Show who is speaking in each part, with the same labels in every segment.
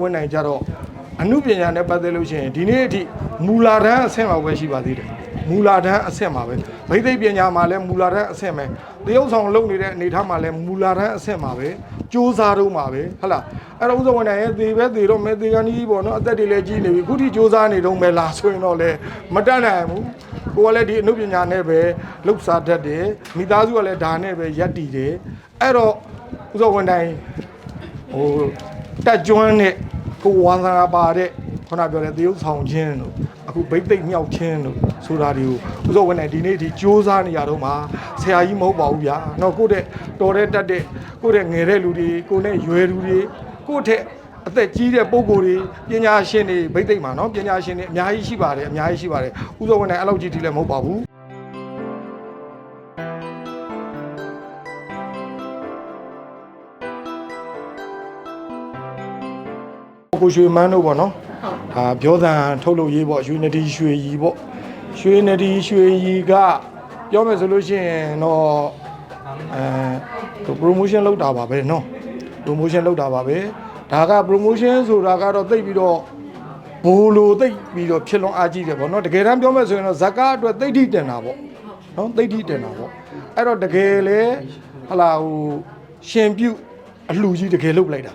Speaker 1: ဝင်းနိုင်ကြတော့အမှုပညာနဲ့ပတ်သက်လို့ရှိရင်ဒီနေ့အထိမူလာတန်းအဆင့်လောက်ပဲရှိပါသေးတယ်မူလာတန်းအဆင့်မှာပဲဗိသိက်ပညာမှာလည်းမူလာတန်းအဆင့်ပဲတရုပ်ဆောင်လုပ်နေတဲ့အနေအထားမှာလည်းမူလာတန်းအဆင့်မှာပဲစူးစားတော့မှာပဲဟုတ်လားအဲ့တော့ဥစ္စာဝန်နိုင်ရဲ့သေပဲသေတော့မဲသေကန်းကြီးပေါ့နော်အသက်တွေလည်းကြီးနေပြီခုထိစူးစားနေတော့မဲလားဆိုရင်တော့လေမတတ်နိုင်ဘူးကိုကလည်းဒီအမှုပညာနဲ့ပဲလှုပ်ရှားတတ်တယ်မိသားစုကလည်းဒါနဲ့ပဲရက်တည်တယ်အဲ့တော့ဥစ္စာဝန်နိုင်ဟို တက်ကျွန်းတဲ့ကိုဝါသနာပါတဲ့ခုနပြောတဲ့တရုတ်ဆောင်ချင်းတို့အခုဘိတ်သိက်မြောက်ချင်းတို့ဆိုတာတွေကိုဥသောဝင်နေဒီနေ့ဒီစ조사နေရတော့မှာဆရာကြီးမဟုတ်ပါဘူးဗျာ။တော့ကိုတဲ့တော်တဲ့တက်တဲ့ကိုတဲ့ငယ်တဲ့လူတွေကိုနဲ့ရွယ်လူတွေကိုတဲ့အသက်ကြီးတဲ့ပုံကိုယ်တွေပညာရှင်တွေဘိတ်သိက်မှာနော်ပညာရှင်တွေအများကြီးရှိပါတယ်အများကြီးရှိပါတယ်ဥသောဝင်နေအဲ့လောက်ကြီးတိလည်းမဟုတ်ပါဘူး ကိုရွှေမန်းတို့ပေါ့နော်ဒါပြောသံထုတ်လုပ်ရေးပေါ့ရွှေနဒီရွှေရီပေါ့ရွှေနဒီရွှေရီကပြောမယ်ဆိုလို့ရှိရင်တော့အဲ promotion လောက်တာပါပဲနော် promotion လောက်တာပါပဲဒါက promotion ဆိုတာကတော့သိပ်ပြီးတော့ဘိုးလိုသိပ်ပြီးတော့ဖြစ်လွန်အားကြီးတယ်ပေါ့နော်တကယ်တမ်းပြောမယ်ဆိုရင်တော့ဇကာအတွက်သိပ်ထိတင်တာပေါ့နော်သိပ်ထိတင်တာပေါ့အဲ့တော့တကယ်လေဟလာဟိုရှင်ပြုတ်အလှူကြီးတကယ်လုတ်လိုက်တာ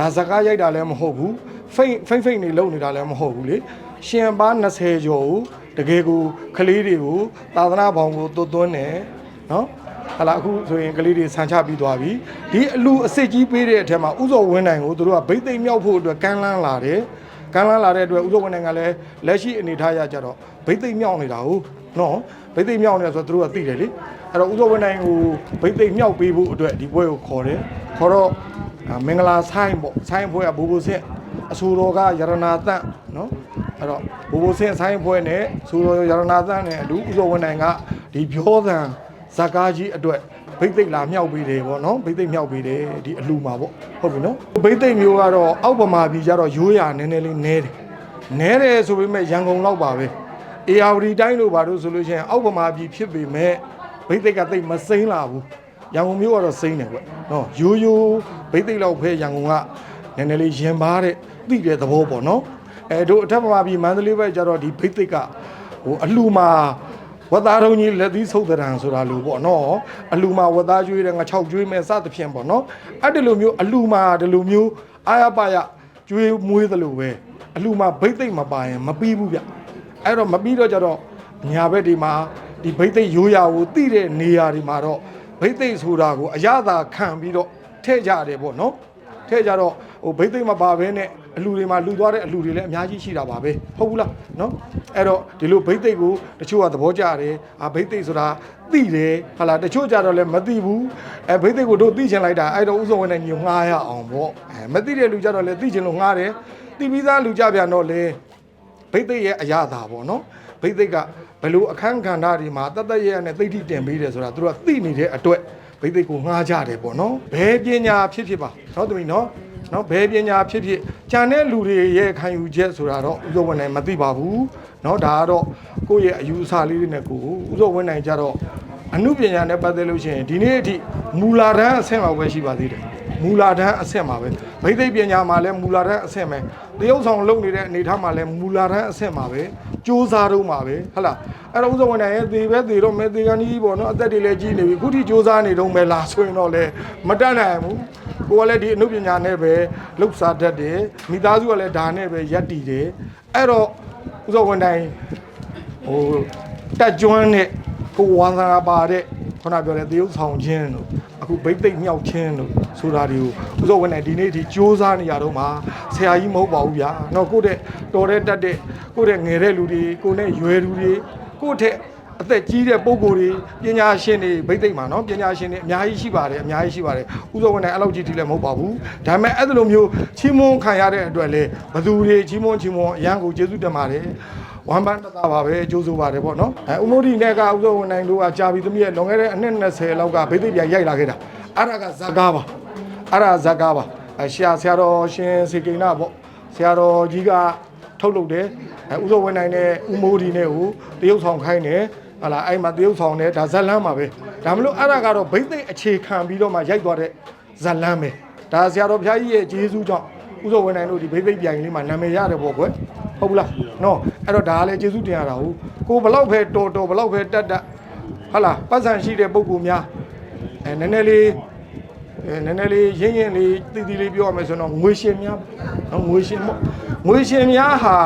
Speaker 1: ဒါစကားရိုက်တာလည်းမဟုတ်ဘူးဖိတ်ဖိတ်ဖိတ်နေလုံနေတာလည်းမဟုတ်ဘူးလေရှင်ပါ20ကျော်ကိုတကယ်ကိုကလေးတွေကိုသာသနာဘောင်ကိုသွတ်သွင်းတယ်နော်ဟလာအခုဆိုရင်ကလေးတွေဆန်ချပြီးသွားပြီဒီအလူအစ်စ်ကြီးပေးတဲ့အထက်မှာဥဇော်ဝင်းနိုင်ကိုတို့ကဗိတ်သိမ့်မြောက်ဖို့အတွက်ကမ်းလန်းလာတယ်ကမ်းလန်းလာတဲ့အတွက်ဥဇော်ဝင်းနိုင်ကလည်းလက်ရှိအနေထားရကြတော့ဗိတ်သိမ့်မြောက်နေတာဟုတ်နော်ဗိတ်သိမ့်မြောက်နေတာဆိုတော့တို့ကသိတယ်လေအဲ့တော့ဥဇော်ဝင်းနိုင်ကိုဗိတ်သိမ့်မြောက်ပေးဖို့အတွက်ဒီပွဲကိုခေါ်တယ်ခေါ်တော့အာ မင်္ဂလာဆိုင်ပေါ့ဆိုင်ဘွဲကဘူဘူဆင့်အဆူတော်ကယရနာတန့်နော်အဲ့တော့ဘူဘူဆင့်ဆိုင်ဘွဲနဲ့ဆူတော်ယရနာတန့်နဲ့အတူဥဇော်ဝန်နိုင်ကဒီပြောသံဇာကားကြီးအတွက်ဘိတ်သိက်လာမြောက်ပေးတယ်ပေါ့နော်ဘိတ်သိက်မြောက်ပေးတယ်ဒီအလူမှာပေါ့ဟုတ်ပြီနော်ဘိတ်သိက်မျိုးကတော့အောက်ပမာပြည်ကြတော့ရိုးရာနည်းနည်းလေးနဲတယ်နဲတယ်ဆိုပေမဲ့ရန်ကုန်လောက်ပါပဲအေယာဝတီတိုင်းလို့ပါလို့ဆိုလို့ရှိရင်အောက်ပမာပြည်ဖြစ်ပေမဲ့ဘိတ်သိက်ကသိပ်မစိမ့်လာဘူး ရန်ကုန်မြို့ကတော့စိမ့်တယ်ကွနော်ရိုးရိုးဘိတ်သိက်လောက်ဖဲရန်ကုန်ကနည်းနည်းလေးရင်ပါတဲ့သိတဲ့သဘောပေါ့နော်အဲတို့အထက်မှာပြီးမန္တလေးဘက်ကျတော့ဒီဘိတ်သိက်ကဟိုအလှမှာဝတ်သားတုံးကြီးလက်သီးဆုပ်တဲ့ံဆိုတာလို့ပေါ့နော်အလှမှာဝတ်သားကျွေးတယ်ငါ6ကျွေးမယ်စသဖြင့်ပေါ့နော်အဲ့ဒီလိုမျိုးအလှမှာဒီလိုမျိုးအာရပါရကျွေးမွေးသလိုပဲအလှမှာဘိတ်သိက်မပါရင်မပြီးဘူးဗျအဲ့တော့မပြီးတော့ကျတော့ညာဘက်ဒီမှာဒီဘိတ်သိက်ရိုးရာကိုတိတဲ့နေရာဒီမှာတော့ ဘိသိက်ဆိုတာကိုအရသာခံပြီးတော့ထဲ့ကြတယ်ပေါ့နော်ထဲ့ကြတော့ဟိုဘိသိက်မပါဘဲနဲ့အလူတွေမှာလူသွားတဲ့အလူတွေလည်းအများကြီးရှိတာပါပဲဟုတ်ဘူးလားနော်အဲ့တော့ဒီလိုဘိသိက်ကိုတချို့ကသဘောကျတယ်အာဘိသိက်ဆိုတာသိတယ်ဟာလားတချို့ကြတော့လည်းမသိဘူးအဲဘိသိက်ကိုတို့သိချင်လိုက်တာအဲ့တော့ဥစ္စာဝင်နေညငှားရအောင်ပေါ့အဲမသိတဲ့လူကြတော့လည်းသိချင်လို့ငှားတယ်သိပြီးသားလူကြပြန်တော့လေဘိသိက်ရဲ့အရာသာပေါ့နော်ဘိသိက်က ဘယ်လိုအခန်းကဏ္ဍတွေမှာတတ်တတ်ရဲ့နဲ့သိတိတင်ပေးတယ်ဆိုတာသူတို့ကသိနေတဲ့အတွက်ဘိသိက်ကိုငှားကြတယ်ပေါ့နော်ဘယ်ပညာဖြစ်ဖြစ်ပါနော်သမီးနော်နော်ဘယ်ပညာဖြစ်ဖြစ်ကြံတဲ့လူတွေရဲ့ခံယူချက်ဆိုတာတော့ဥစ္စာဝင်နိုင်မသိပါဘူးနော်ဒါကတော့ကိုယ့်ရဲ့အယူအဆလေးတွေနဲ့ကိုယ်ဥစ္စာဝင်နိုင်ကြတော့အမှုပညာနဲ့ပတ်သက်လို့ရှိရင်ဒီနေ့အထိမူလာတန်းအဆင့်လောက်ပဲရှိပါသေးတယ် မူလာတန်းအဆင့်မှာပဲဗိသိက်ပညာမှာလည်းမူလာတန်းအဆင့်ပဲတရုပ်ဆောင်လုပ်နေတဲ့အနေအထားမှာလည်းမူလာတန်းအဆင့်မှာပဲစူးစားတော့မှာပဲဟုတ်လားအဲ့တော့ဥစ္စာဝန်နိုင်ရဲ့သေပဲသေတော့မဲသေကန်းကြီးပေါ့နော်အသက်တွေလည်းကြီးနေပြီခုထိစူးစားနေတော့မဲလားဆိုရင်တော့လေမတတ်နိုင်ဘူးကိုကလည်းဒီအမှုပညာနဲ့ပဲလှုပ်ရှားတတ်တယ်မိသားစုကလည်းဒါနဲ့ပဲရက်တည်တယ်အဲ့တော့ဥစ္စာဝန်နိုင်ဟိုတက်ကျွမ်းတဲ့ကိုဝမ်းသာပါတဲ့ခုနပြောတဲ့သရုပ်ဆောင်ခြင်းတို့ အခုဘိတ်သိက်မြောက်ချင်းလို့ဆိုတာတွေကိုဥစ္စာဝင်နေဒီနေ့ဒီစ조사နေရတော့မှဆရာကြီးမဟုတ်ပါဘူးဗျာနော်ကိုယ့်တဲ့တော်တဲ့တတ်တဲ့ကိုယ့်တဲ့ငယ်တဲ့လူတွေကိုယ့်နဲ့ရွယ်လူတွေကိုယ့်ထက် အသက်ကြီးတဲ့ပုံကိုယ်တွေပညာရှင်တွေဗိသိက်မှာနော်ပညာရှင်တွေအများကြီးရှိပါတယ်အများကြီးရှိပါတယ်ဥသောဝင်နိုင်အဲ့လောက်ကြီးတိလည်းမဟုတ်ပါဘူးဒါပေမဲ့အဲ့လိုမျိုးချီးမွမ်းခံရတဲ့အတွက်လည်းဘသူတွေချီးမွမ်းချီးမွမ်းအရန်ကိုကျေးဇူးတင်ပါတယ်ဝမ်ပန်းတသားပါပဲကြိုးဆိုပါတယ်ပေါ့နော်အဲဦးမိုးဒီနဲ့ကဥသောဝင်နိုင်တို့ကကြာပြီသမီးရဲ့လွန်ခဲ့တဲ့အနှစ်20လောက်ကဗိသိက်ပြန်ရိုက်လာခဲ့တာအဲ့ဒါကဇကားပါအဲ့ဒါဇကားပါအရှာဆရာတော်ရှင်စေကိဏပေါ့ဆရာတော်ကြီးကထုတ်လုပ်တယ်ဥသောဝင်နိုင်တဲ့ဥမိုးဒီနဲ့ကိုတရုတ်ဆောင်ခိုင်းတယ် ဟာလာအဲ့မှာတရုပ်ဆောင်တယ်ဒါဇက်လန်းပါပဲဒါမလို့အဲ့ဒါကတော့ဘိသိက်အခြေခံပြီးတော့မှရိုက်သွားတဲ့ဇက်လန်းပဲဒါဆရာတော်ဘုရားကြီးရဲ့ဂျေဇူးကြောင့်ဥစောဝင်နိုင်တို့ဒီဘိသိက်ပြိုင်လေးမှာနာမည်ရတယ်ပေါ့ကွယ်ဟုတ်ဘူးလားနော်အဲ့တော့ဒါကလည်းကျေးဇူးတင်ရတာဟုတ်ကိုဘလောက်ပဲတော်တော်ဘလောက်ပဲတက်တက်ဟုတ်လားပတ်စံရှိတဲ့ပုံကူများအဲနည်းနည်းလေးအဲနည်းနည်းလေးရင်းရင်းလေးတည်တည်လေးပြောရမယ်ဆိုတော့ငွေရှင်များနော်ငွေရှင်ပေါ့ ငွေရှင်များဟာ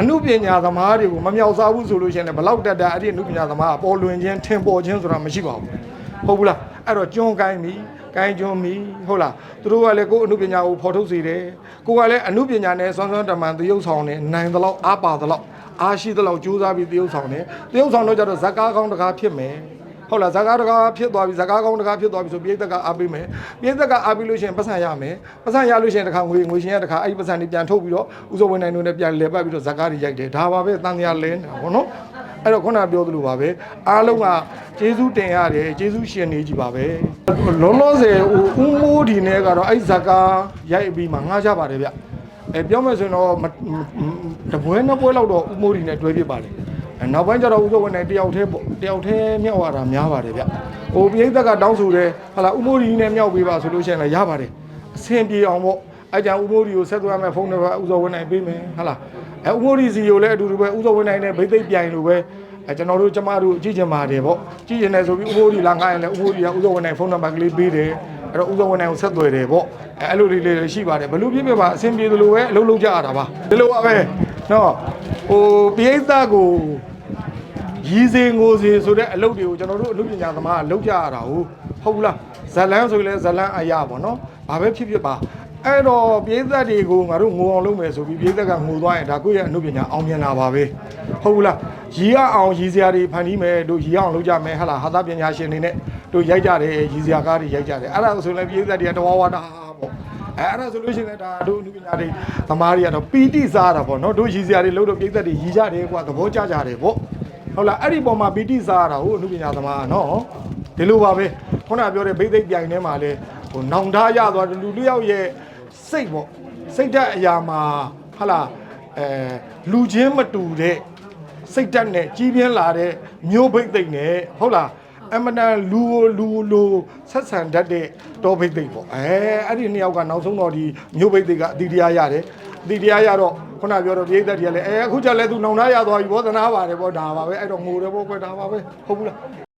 Speaker 1: အမှုပညာသမားတွေကိုမမြောက်စားဘူးဆိုလို့ရှိရင်လည်းဘလောက်တက်တက်အဲ့ဒီအမှုပညာသမားကပေါ်လွင်ခြင်းထင်ပေါ်ခြင်းဆိုတာမရှိပါဘူးဟုတ်ဘူးလားအဲ့တော့ကျွန်းကိုင်းပြီကိုင်းကျွန်းပြီဟုတ်လားသူတို့ကလည်းကိုယ်အမှုပညာကိုဖော်ထုတ်စေတယ်ကိုကလည်းအမှုပညာနဲ့စွမ်းစွမ်းတမန်သရုပ်ဆောင်နေနိုင်သလောက်အားပါသလောက်အားရှိသလောက်ကြိုးစားပြီးသရုပ်ဆောင်တယ်သရုပ်ဆောင်တော့ကြတော့ဇက်ကားကောင်းတကားဖြစ်မယ် ဟုတ်လားဇကားတကားဖြစ်သွားပြီဇကားကောင်းတကားဖြစ်သွားပြီဆိုပြိဿကအားပေးမယ်ပြိဿကအားပေးလို့ရှိရင်ပတ်စံရမယ်ပတ်စံရလို့ရှိရင်တခါငွေငွေရှင်ရတခါအဲ့ဒီပတ်စံတွေပြန်ထုတ်ပြီးတော့ဥစ္စာဝင်နိုင်တို့နဲ့ပြန်လဲပတ်ပြီးတော့ဇကားတွေရိုက်တယ်ဒါပါပဲတန်တရားလဲနေတာဘောနော်အဲ့တော့ခုနပြောသလိုပါပဲအားလုံးကကျေးဇူးတင်ရတယ်ကျေးဇူးရှင်နေကြပါပဲလုံးလုံးစေဟိုဦးမိုးဒီနဲ့ကတော့အဲ့ဇကားရိုက်ပြီးမှငှားကြပါတယ်ဗျအဲပြောမယ်ဆိုရင်တော့မတပွဲနှစ်ပွဲလောက်တော့ဦးမိုးဒီနဲ့တွဲဖြစ်ပါလေအဲ နောက်ပိုင်းကျတော့ဥက္ကဝန်နဲ့တယောက်တည်းပေါ့တယောက်တည်းမြောက်ရတာများပါတယ်ဗျဟိုပြိဿကတောင်းဆိုတယ်ဟာလာဥမိုးဒီနဲ့မြောက်ပေးပါဆိုလို့ရှိရင်လည်းရပါတယ်အဆင်ပြေအောင်ပေါ့အဲကြောင့်ဥမိုးဒီကိုဆက်သွယ်မယ်ဖုန်းနံပါတ်ဥဇော်ဝန်နိုင်ပေးမယ်ဟာလာအဲဥမိုးဒီစီကိုလည်းအတူတူပဲဥဇော်ဝန်နိုင်နဲ့ဗိသိက်ပြိုင်လို့ပဲအဲကျွန်တော်တို့ကျမတို့ကြည့်ချင်ပါတယ်ပေါ့ကြည့်ချင်တယ်ဆိုပြီးဥမိုးဒီလာငားရင်လည်းဥမိုးဒီကဥဇော်ဝန်နိုင်ဖုန်းနံပါတ်ကလေးပေးတယ်အဲ့တော့ဥဇော်ဝန်နိုင်ကိုဆက်သွယ်တယ်ပေါ့အဲအဲ့လိုလေးလေးရှိပါတယ်ဘလို့ပြပြပါအဆင်ပြေသလိုပဲအလုပ်လုပ်ကြရတာပါဒီလိုပါပဲနော်ဟိုပြိဿကို ရည်စင်ငိုစင်ဆိုတဲ့အလုပ်တွေကိုကျွန်တော်တို့အလုပ်ပညာသမားကလုပ်ကြရတာဟုတ်ဟုတ်ဘူးလားဇလန်းဆိုရင်လည်းဇလန်းအရာပေါ့နော်ဘာပဲဖြစ်ဖြစ်ပါအဲ့တော့ပြည်သက်တွေကိုငါတို့ငိုအောင်လုပ်မယ်ဆိုပြီးပြည်သက်ကငိုသွားရင်ဒါကိုယ့်ရဲ့အလုပ်ပညာအောင်မြင်လာပါပဲဟုတ်ဘူးလားရီရအောင်ရီစရာတွေဖန်တီးမယ်တို့ရီရအောင်လုပ်ကြမယ်ဟာလားဟာသပညာရှင်တွေနဲ့တို့ရိုက်ကြတယ်ရီစရာကားတွေရိုက်ကြတယ်အဲ့ဒါဆိုရင်လည်းပြည်သက်တွေကတဝါဝါတာပေါ့အဲအဲ့ဒါဆိုလို့ရှိရင်လည်းဒါတို့အမှုပညာတွေသမားတွေကတော့ပီတိစားတာပေါ့နော်တို့ရီစရာတွေလုပ်တော့ပြည်သက်တွေရီကြတယ်ကွာသဘောကျကြတယ်ပေါ့ ဟုတ်လားအဲ့ဒီပုံမှာပီတိစားရတာဟုတ်အမှုပညာသမားကနော်ဒီလိုပါပဲခုနပြောတဲ့ဘိသိက်ပြိုင်ထဲမှာလဲဟိုနောင်ထားရသွားတယ်လူတစ်ယောက်ရဲ့စိတ်ပေါ့စိတ်ဓာတ်အရာမှာဟုတ်လားအဲလူချင်းမတူတဲ့စိတ်ဓာတ်နဲ့ကြီးပြင်းလာတဲ့မျိုးဘိသိက်နဲ့ဟုတ်လားအမတန်လူကိုလူလိုဆက်ဆံတတ်တဲ့တောဘိသိက်ပေါ့အဲအဲ့ဒီနှစ်ယောက်ကနောက်ဆုံးတော့ဒီမျိုးဘိသိက်ကအတိတရားရတယ်အတိတရားရတော့ ခုနပြောတော့ပြိသက်တွေကလည်းအဲအခုကျလည်းသူနောင်ထားရသွားပြီဘောသနာပါတယ်ဘောဒါပါပဲအဲ့တော့ငိုတယ်ဘောကွယ်ဒါပါပဲဟုတ်ဘူးလား